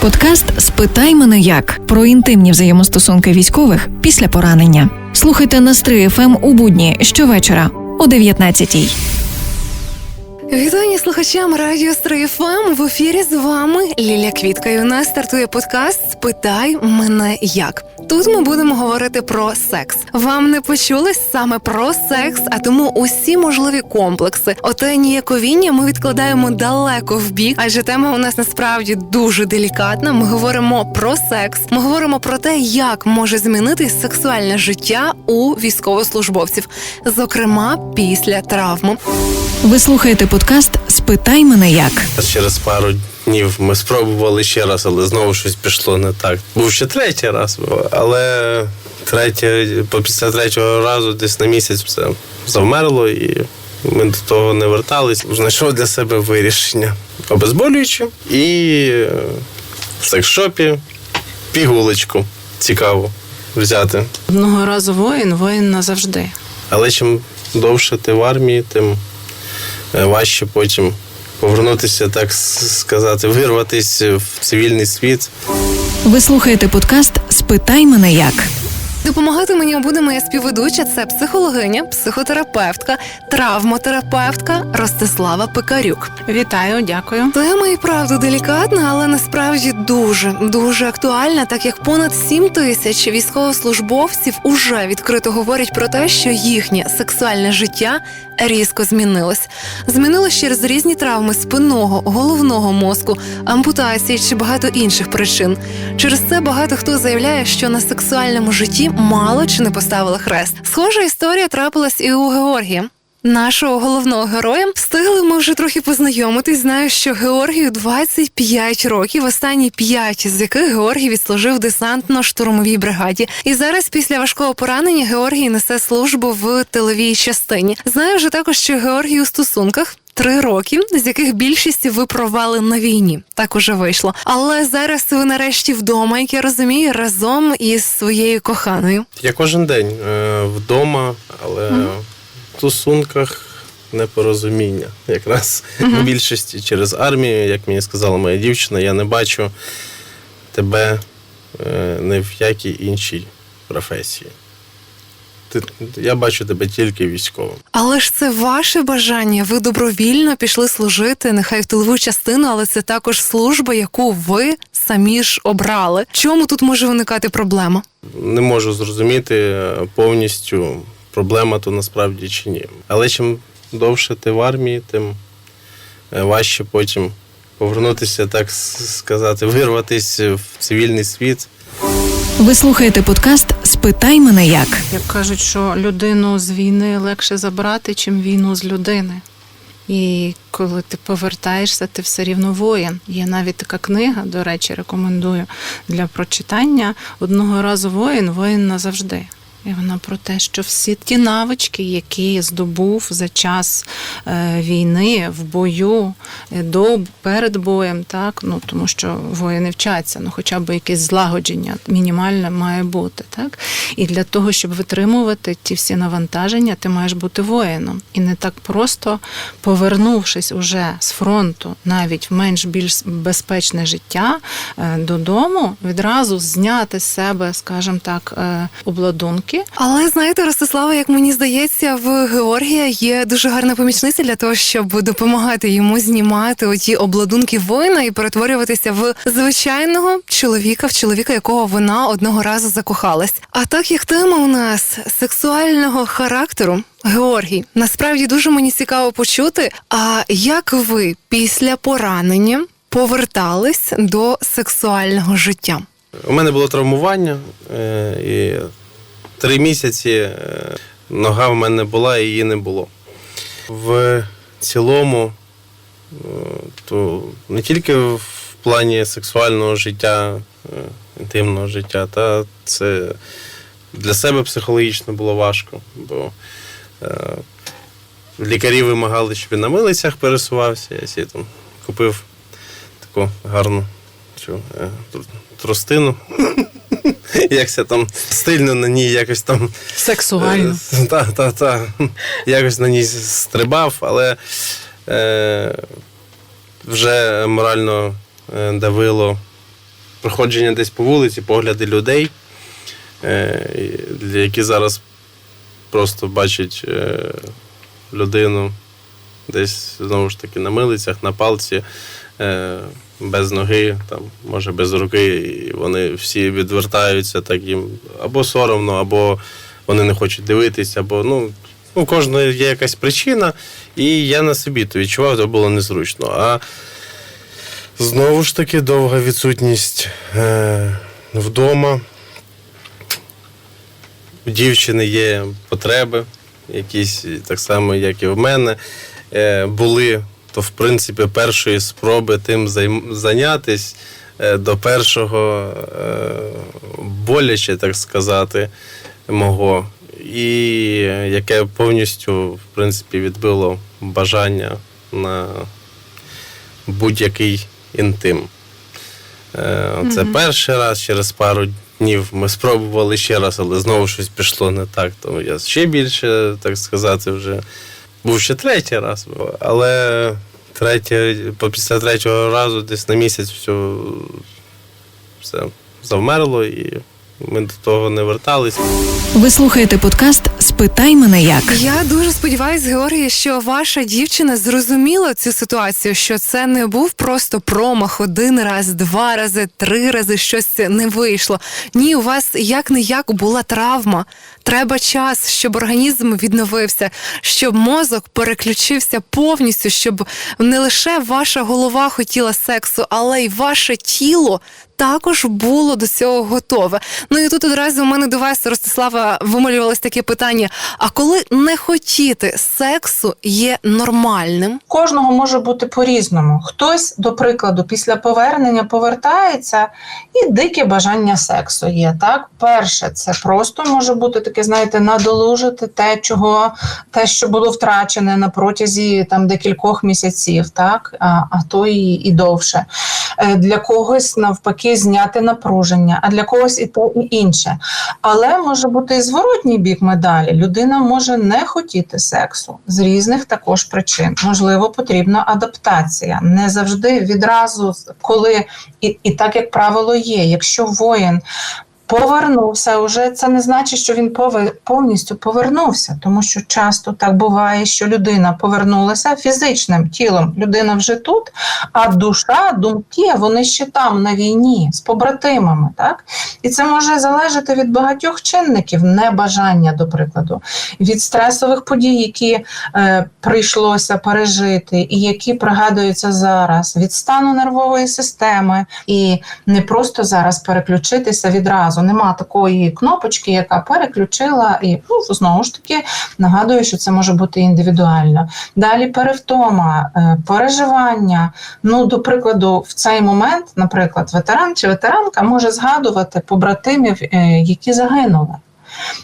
Подкаст Спитай мене як про інтимні взаємостосунки військових після поранення. Слухайте на Стрий ФМ у будні щовечора о 19-й. Вітання слухачам Радіо Стрий ФМ. В ефірі з вами Ліля Квітка. І у нас стартує подкаст Спитай мене як. Тут ми будемо говорити про секс. Вам не почулось саме про секс, а тому усі можливі комплекси. Оте ніяковіння ми відкладаємо далеко в бік, адже тема у нас насправді дуже делікатна. Ми говоримо про секс. Ми говоримо про те, як може змінитись сексуальне життя у військовослужбовців, зокрема після травми. Ви слухаєте подкаст Спитай мене як. Через пару днів ми спробували ще раз, але знову щось пішло не так. Був ще третій раз, але третє, після третього разу десь на місяць все завмерло, і ми до того не вертались. Знайшов для себе вирішення обезболююче і е, в секс-шопі пігулочку цікаво взяти. Одного разу воїн, воїн назавжди. Але чим довше ти в армії, тим е, важче потім повернутися, так сказати, вирватися в цивільний світ. Ви слухаєте подкаст Спитай мене як. Допомагати мені буде моя співведуча. Це психологиня, психотерапевтка, травмотерапевтка Ростислава Пекарюк. Вітаю, дякую. Тема і правда делікатна, але насправді дуже дуже актуальна, так як понад 7 тисяч військовослужбовців уже відкрито говорять про те, що їхнє сексуальне життя різко змінилось. Змінилось через різні травми спинного, головного мозку, ампутації чи багато інших причин. Через це багато хто заявляє, що на сексуальному житті мало чи не поставили хрест. Схожа історія трапилась і у Георгія. Нашого головного героя встигли ми вже трохи познайомитись. Знаю, що Георгію 25 років, останні 5 з яких Георгій відслужив десантно-штурмовій бригаді. І зараз, після важкого поранення, Георгій несе службу в тиловій частині. Знаю вже також, що Георгій у стосунках. Три роки, з яких більшість ви провали на війні, так уже вийшло. Але зараз ви нарешті вдома, як я розумію, разом із своєю коханою. Я кожен день е, вдома, але в стосунках непорозуміння. Якраз в більшості через армію, як мені сказала моя дівчина, я не бачу тебе е, ні в якій іншій професії. Ти, я бачу тебе тільки військовим. Але ж це ваше бажання. Ви добровільно пішли служити, нехай в тилову частину, але це також служба, яку ви самі ж обрали. Чому тут може виникати проблема? не можу зрозуміти е, повністю, проблема то насправді чи ні. Але чим довше ти в армії, тим е, важче потім повернутися, так сказати, вирватися в цивільний світ. Ви слухаєте подкаст Спитай мене як. Як кажуть, що людину з війни легше забрати, чим війну з людини. І коли ти повертаєшся, ти все рівно воїн. Є навіть така книга, до речі, рекомендую для прочитання. Одного разу воїн, воїн назавжди. І вона про те, що всі ті навички, які здобув за час е, війни в бою, е, до перед боєм, так? Ну тому що воїни вчаться, ну хоча б якесь злагодження мінімальне має бути, так? І для того, щоб витримувати ті всі навантаження, ти маєш бути воїном, і не так просто повернувшись уже з фронту, навіть в менш більш безпечне життя е, додому, відразу зняти з себе, скажімо так, е, обладунки. Але знаєте, Ростислава, як мені здається, в Георгія є дуже гарна помічниця для того, щоб допомагати йому знімати оті обладунки воїна і перетворюватися в звичайного чоловіка, в чоловіка, якого вона одного разу закохалась. А так як тема у нас сексуального характеру. Георгій, насправді дуже мені цікаво почути. А як ви після поранення повертались до сексуального життя? У мене було травмування, е, і три місяці е, нога в мене була, і її не було. В цілому, е, то не тільки в плані сексуального життя, е, інтимного життя, та це для себе психологічно було важко, бо лікарі вимагали, щоб я на милицях пересувався. Я собі там купив таку гарну цю е, Якся там стильно на ній якось там Сексуально. Е, Та, та, та. Якось на ній стрибав, але е, вже морально е, давило проходження десь по вулиці, погляди людей, е, які зараз просто бачать е, людину десь знову ж таки на милицях, на палці, е, без ноги, там, може без руки, і вони всі відвертаються, так їм або соромно, або вони не хочуть дивитися, або ну. У кожної є якась причина, і я на собі то відчував, це було незручно. А знову ж таки довга відсутність е, вдома. У дівчини є потреби, якісь так само, як і в мене. Е, були, то в принципі першої спроби тим зайнятись е, до першого е, боляче, так сказати, мого. І яке повністю, в принципі, відбило бажання на будь-який інтим. Е, Це перший раз, через пару днів ми спробували ще раз, але знову щось пішло не так. Тому я ще більше, так сказати, вже був ще третій раз. Але третє, по- після третього разу десь на місяць все, все завмерло і ми до того не верталися. Ви слухаєте подкаст Спитай мене як. Я дуже сподіваюся, Георгій, що ваша дівчина зрозуміла цю ситуацію, що це не був просто промах один раз, два рази, три рази щось не вийшло. Ні, у вас як не як була травма. Треба час, щоб організм відновився, щоб мозок переключився повністю, щоб не лише ваша голова хотіла сексу, але й ваше тіло також було до цього готове. Ну і тут одразу у мене до вас, Ростислава, вималювалось таке питання: а коли не хотіти сексу є нормальним? Кожного може бути по-різному. Хтось, до прикладу, після повернення повертається і дике бажання сексу є. Так, перше, це просто може бути таке, знаєте, надолужити те, чого те, що було втрачене на протязі там декількох місяців, так а, а то і, і довше. Е, Для когось навпаки зняти напруження, а для когось і те, і інше. Але може бути і зворотній бік медалі. Людина може не хотіти сексу з різних також причин. Можливо, потрібна адаптація. Не завжди відразу, коли і, і так як правило є. Якщо воїн повернувся, уже це не значить, що він повністю повернувся, тому що часто так буває, що людина повернулася фізичним тілом. Людина вже тут, а душа, думки, вони ще там на війні з побратимами. Так? І це може залежати від багатьох чинників, небажання, до прикладу, від стресових подій, які е, прийшлося пережити, і які пригадуються зараз, від стану нервової системи, і не просто зараз переключитися відразу. Нема такої кнопочки, яка переключила, і ну, знову ж таки нагадую, що це може бути індивідуально. Далі перевтома, е, переживання. Ну, до прикладу, в цей момент, наприклад, ветеран чи ветеранка може згадувати побратимів, е, які загинули.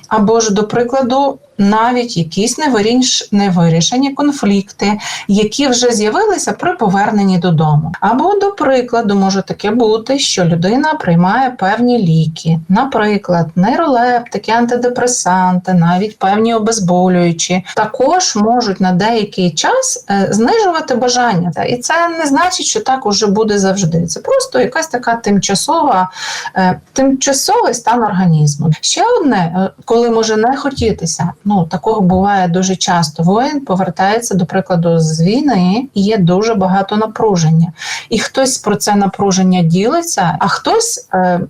Або ж, до прикладу, навіть якісь невиріш- невирішені конфлікти, які вже з'явилися при поверненні додому. Або, до прикладу, може таке бути, що людина приймає певні ліки, наприклад, нейролептики, антидепресанти, навіть певні обезболюючі, також можуть на деякий час е, знижувати бажання. І це не значить, що так уже буде завжди. Це просто якась така тимчасова, е, тимчасовий стан організму. Ще одне, е, коли може не хотітися, ну такого буває дуже часто. Воїн повертається, до прикладу, з війни, і є дуже багато напруження. І хтось про це напруження ділиться, а хтось. Е,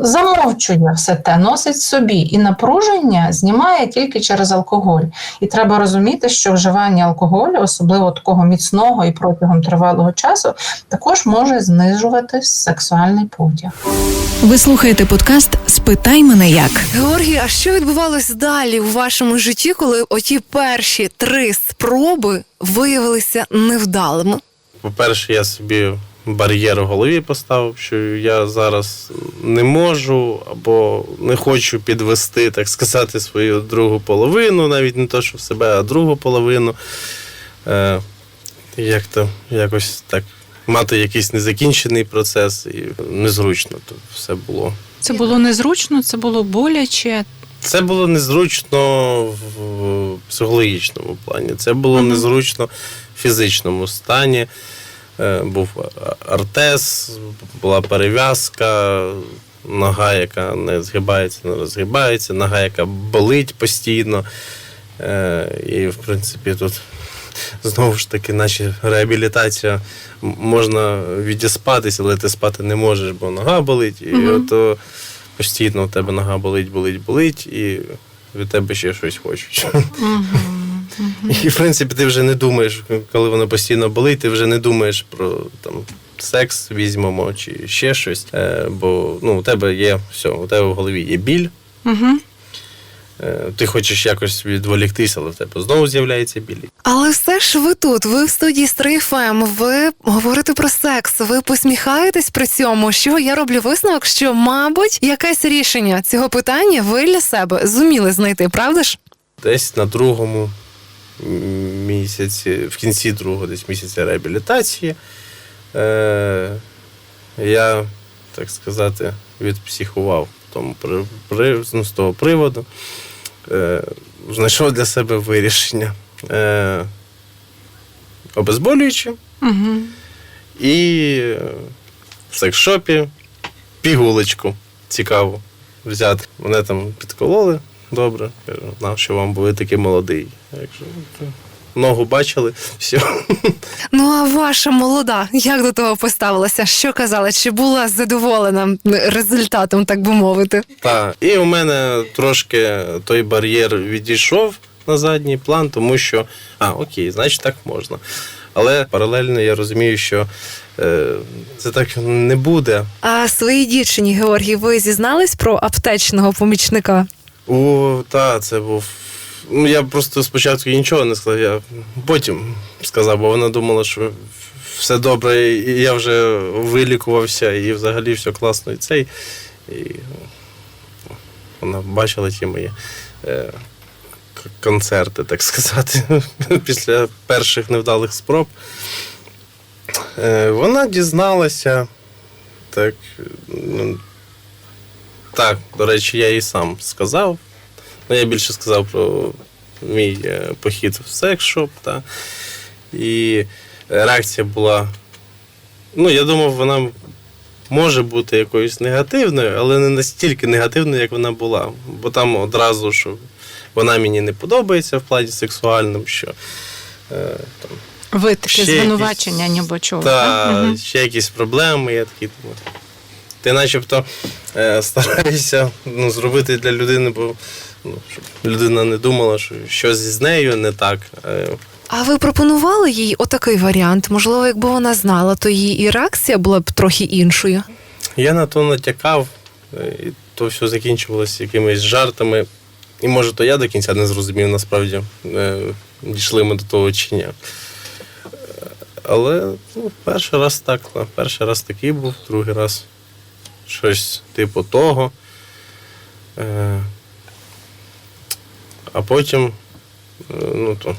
Замовчує все те, носить собі, і напруження знімає тільки через алкоголь. І треба розуміти, що вживання алкоголю, особливо такого міцного і протягом тривалого часу, також може знижувати сексуальний потяг. Ви слухаєте подкаст Спитай мене як. Георгій, а що відбувалось далі у вашому житті, коли оті перші три спроби виявилися невдалими? По-перше, я собі бар'єр в голові поставив, що я зараз не можу або не хочу підвести, так сказати, свою другу половину, навіть не то, що в себе, а другу половину. Е, як то якось так мати якийсь незакінчений процес і незручно то все було. Це було незручно, це було боляче. Це було незручно в психологічному плані, це було Мгм. незручно в фізичному стані. Е, Був артез, була перев'язка, нога, яка не згибається, не розгибається, нога, яка болить постійно. Е, І, в принципі, тут знову ж таки, наче реабілітація можна відіспатись, але ти спати не можеш, бо нога болить, і Мгм. ото постійно у тебе нога болить, болить, болить, і від тебе ще щось хочуть. І, в принципі, ти вже не думаєш, коли воно постійно болить, ти вже не думаєш про там. Секс візьмемо чи ще щось, е, бо ну, у тебе є все, у тебе в голові є біль, Угу. е, ти хочеш якось відволіктися, але в тебе знову з'являється біль. Але все ж ви тут, ви в студії Стрейфем, ви говорите про секс, ви посміхаєтесь при цьому, що я роблю висновок, що, мабуть, якесь рішення цього питання ви для себе зуміли знайти, правда ж? Десь на другому місяці, в кінці другого десь місяця реабілітації, е, я, так сказати, відпсихував тому, при, при, ну, з того приводу. Е, знайшов для себе вирішення. Е, обезболюючи Угу. і в секс-шопі пігулочку цікаву взяти. Мене там підкололи добре. Кажу, знав, що вам були такий молодий. Якщо ногу бачили, все. Ну а ваша молода, як до того поставилася? Що казала? Чи була задоволена результатом, так би мовити? Та. І у мене трошки той бар'єр відійшов на задній план, тому що, а, окей, значить так можна. Але паралельно я розумію, що е, це так не буде. А своїй дівчині Георгій, ви зізнались про аптечного помічника? О, та, це був. Ну, я просто спочатку нічого не сказав, я потім сказав, бо вона думала, що все добре, і я вже вилікувався, і взагалі все класно і цей. І вона бачила ті мої е, концерти, так сказати, після перших невдалих спроб. Е, вона дізналася. Так, ну, так, до речі, я їй сам сказав. Ну, я більше сказав про мій е, похід в секс-шоп. Та. І реакція була. Ну, я думав, вона може бути якоюсь негативною, але не настільки негативною, як вона була. Бо там одразу, що вона мені не подобається в плані сексуальному, що е, там, Ви таке звинувачення ніби чули. та, так? Ще якісь проблеми. Я такий думаю. Ти начебто е, стараєшся ну, зробити для людини, бо ну, щоб людина не думала, що щось з нею не так. Е, А ви пропонували їй отакий варіант? Можливо, якби вона знала, то її і реакція була б трохи іншою. Я на то натякав, е, і то все закінчувалося якимись жартами. І може, то я до кінця не зрозумів, насправді, дійшли ми до того чи ні. Але ну, перший раз так, перший раз такий був, другий раз щось типу того. Е, А потім е, ну, то,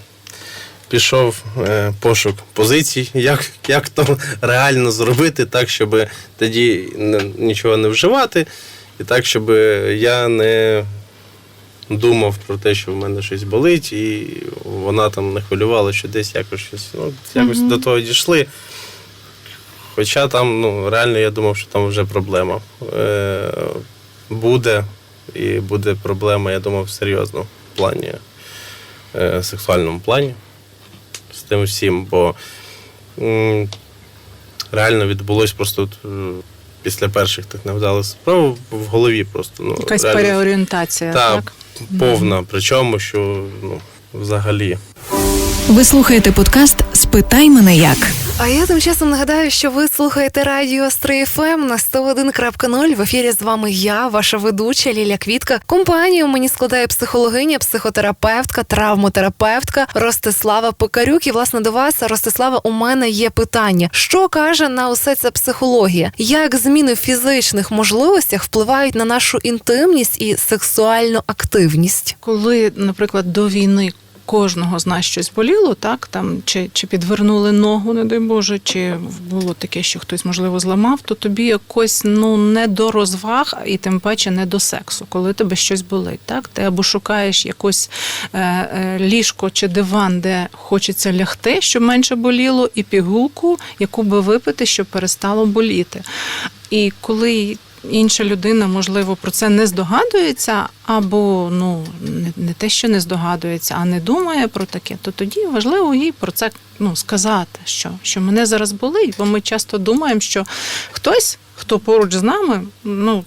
пішов е, пошук позицій, як, як то реально зробити так, щоб тоді нічого не вживати, і так, щоб я не думав про те, що в мене щось болить, і вона там не хвилювала, що десь якось щось. Ну, якось Мгм. до того дійшли. Хоча там, ну, реально я думав, що там вже проблема е, буде, і буде проблема, я думав, серйозно в плані, е, сексуальному плані з тим всім, бо м, реально відбулось просто от, е, після перших тих невдалих справ в голові просто. Ну, Якась реально, переорієнтація, та, так? повна. Причому, що ну, взагалі. Ви слухаєте подкаст Спитай мене як. А я тим часом нагадаю, що ви слухаєте радіо Стрий ФМ на 101.0. В ефірі з вами я, ваша ведуча Ліля Квітка. Компанію мені складає психологиня, психотерапевтка, травмотерапевтка Ростислава Пекарюк. І власне до вас, Ростислава, у мене є питання: що каже на усе це психологія? Як зміни в фізичних можливостях впливають на нашу інтимність і сексуальну активність? Коли, наприклад, до війни кожного з нас щось боліло, так там чи, чи підвернули ногу, не дай Боже, чи було таке, що хтось можливо зламав, то тобі якось ну не до розваг, і тим паче не до сексу, коли тебе щось болить. Так, ти або шукаєш якось е, е, ліжко чи диван, де хочеться лягти, щоб менше боліло, і пігулку, яку би випити, щоб перестало боліти. І коли інша людина, можливо, про це не здогадується, або ну не, те, що не здогадується, а не думає про таке, то тоді важливо їй про це ну, сказати, що, що мене зараз болить, бо ми часто думаємо, що хтось, хто поруч з нами, ну.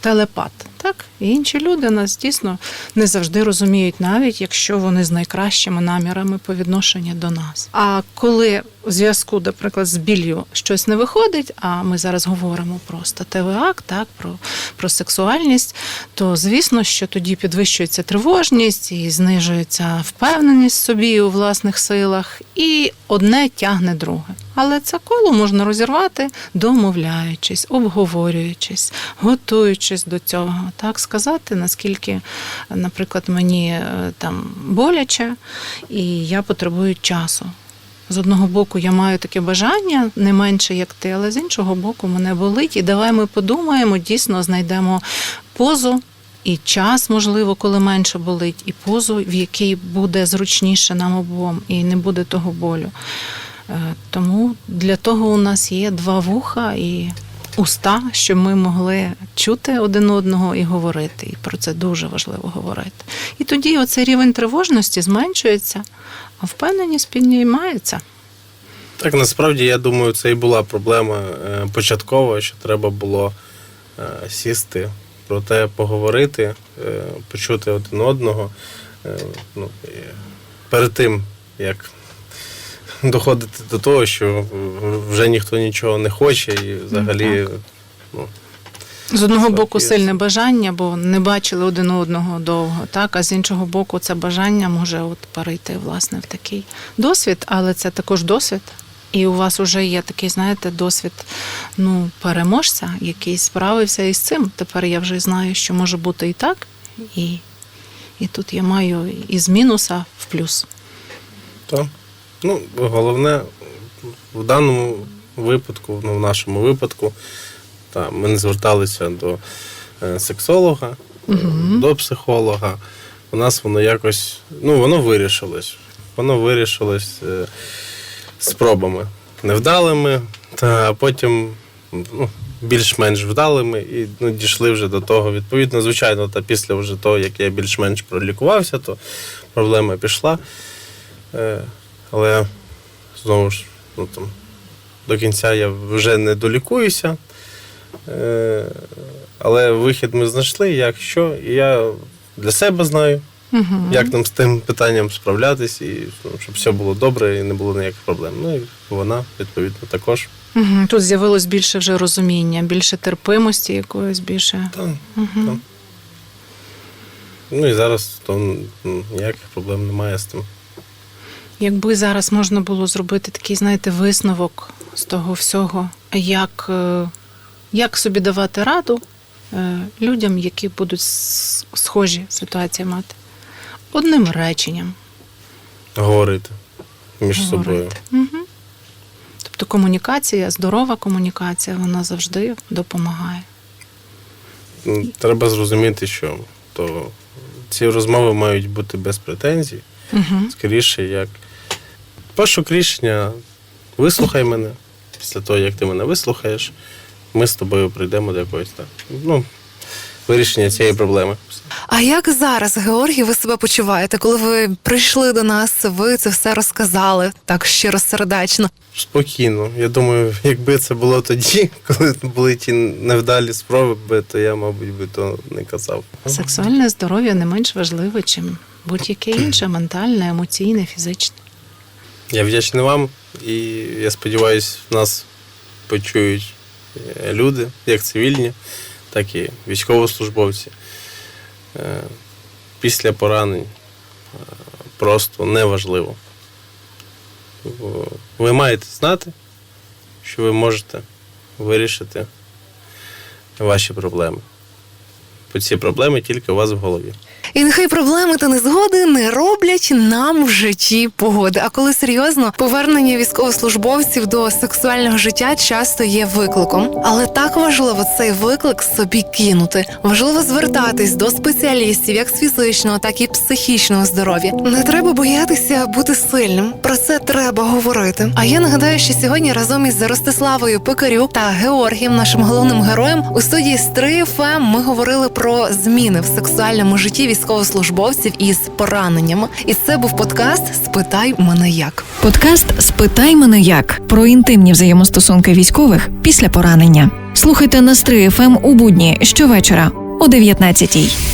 Телепат, так і інші люди нас дійсно не завжди розуміють, навіть якщо вони з найкращими намірами по відношенню до нас. А коли в зв'язку, наприклад, з біллю щось не виходить, а ми зараз говоримо про статевий акт, так про, про сексуальність, то звісно, що тоді підвищується тривожність і знижується впевненість собі у власних силах, і одне тягне друге. Але це коло можна розірвати, домовляючись, обговорюючись, готуючись до цього, так сказати, наскільки, наприклад, мені е, там боляче, і я потребую часу. З одного боку, я маю таке бажання не менше, як ти, але з іншого боку, мене болить. І давай ми подумаємо, дійсно знайдемо позу і час, можливо, коли менше болить, і позу, в якій буде зручніше нам обом, і не буде того болю. Е, Тому для того у нас є два вуха і уста, щоб ми могли чути один одного і говорити. І про це дуже важливо говорити. І тоді оцей рівень тривожності зменшується, а впевненість піднімається. Так, насправді, я думаю, це і була проблема е, початкова, що треба було е, сісти, про те поговорити, е, почути один одного. Е, Ну, перед тим, як доходити до того, що вже ніхто нічого не хоче, і взагалі ну, З одного боку, сильне бажання, бо не бачили один одного довго, так а з іншого боку, це бажання може от перейти власне в такий досвід, але це також досвід. І у вас вже є такий, знаєте, досвід ну, переможця, який справився із цим. Тепер я вже знаю, що може бути і так, і, і тут я маю із мінуса в плюс. Так. Ну, головне, в даному випадку, ну, в нашому випадку, та, ми не зверталися до е, сексолога, е, до психолога. У нас воно якось, ну, воно вирішилось. Воно вирішилось е, спробами невдалими, та потім ну, більш-менш вдалими і ну, дійшли вже до того. Відповідно, звичайно, та після вже того, як я більш-менш пролікувався, то проблема пішла. Е, але знову ж, ну там до кінця я вже не долікуюся. Е, але вихід ми знайшли, як що, і я для себе знаю, Угу. як нам з тим питанням справлятись, і ну, щоб все було добре і не було ніяких проблем. Ну і вона, відповідно, також. Угу. Тут з'явилось більше вже розуміння, більше терпимості якоїсь, більше. Та, Угу. та. Ну і зараз то ніяких проблем немає з тим. Якби зараз можна було зробити такий, знаєте, висновок з того всього, як, е, як собі давати раду е, людям, які будуть схожі ситуації мати, одним реченням Говорити між собою. Угу. Тобто комунікація, здорова комунікація, вона завжди допомагає. Ну, Треба зрозуміти, що то ці розмови мають бути без претензій. Угу. Скоріше, як пошук рішення, вислухай мене. Після того, як ти мене вислухаєш, ми з тобою прийдемо до якоїсь так. Ну, вирішення цієї проблеми. А як зараз, Георгій, ви себе почуваєте, коли ви прийшли до нас, ви це все розказали так щиро сердечно? Спокійно. Я думаю, якби це було тоді, коли були ті невдалі спроби, то я, мабуть, би то не казав. Сексуальне здоров'я не менш важливе, чим будь-яке інше ментальне, емоційне, фізичне. Я вдячний вам і я сподіваюся, нас почують е, люди, як цивільні, так і військовослужбовці. Е, Після поранень е, просто неважливо. Ви маєте знати, що ви можете вирішити ваші проблеми. ці проблеми тільки у вас в голові. І нехай проблеми та незгоди не роблять нам в житті погоди. А коли серйозно, повернення військовослужбовців до сексуального життя часто є викликом. Але так важливо цей виклик собі кинути. Важливо звертатись до спеціалістів як з фізичного, так і психічного здоров'я. Не треба боятися бути сильним. Про це треба говорити. А я нагадаю, що сьогодні разом із Ростиславою Пекарю та Георгієм, нашим головним героєм, у студії Стри ФМ ми говорили про зміни в сексуальному житті військовослужбовців із пораненнями. І це був подкаст Спитай мене як. Подкаст Спитай мене як про інтимні взаємостосунки військових після поранення. Слухайте на Стрий ФМ у будні щовечора о 19-й.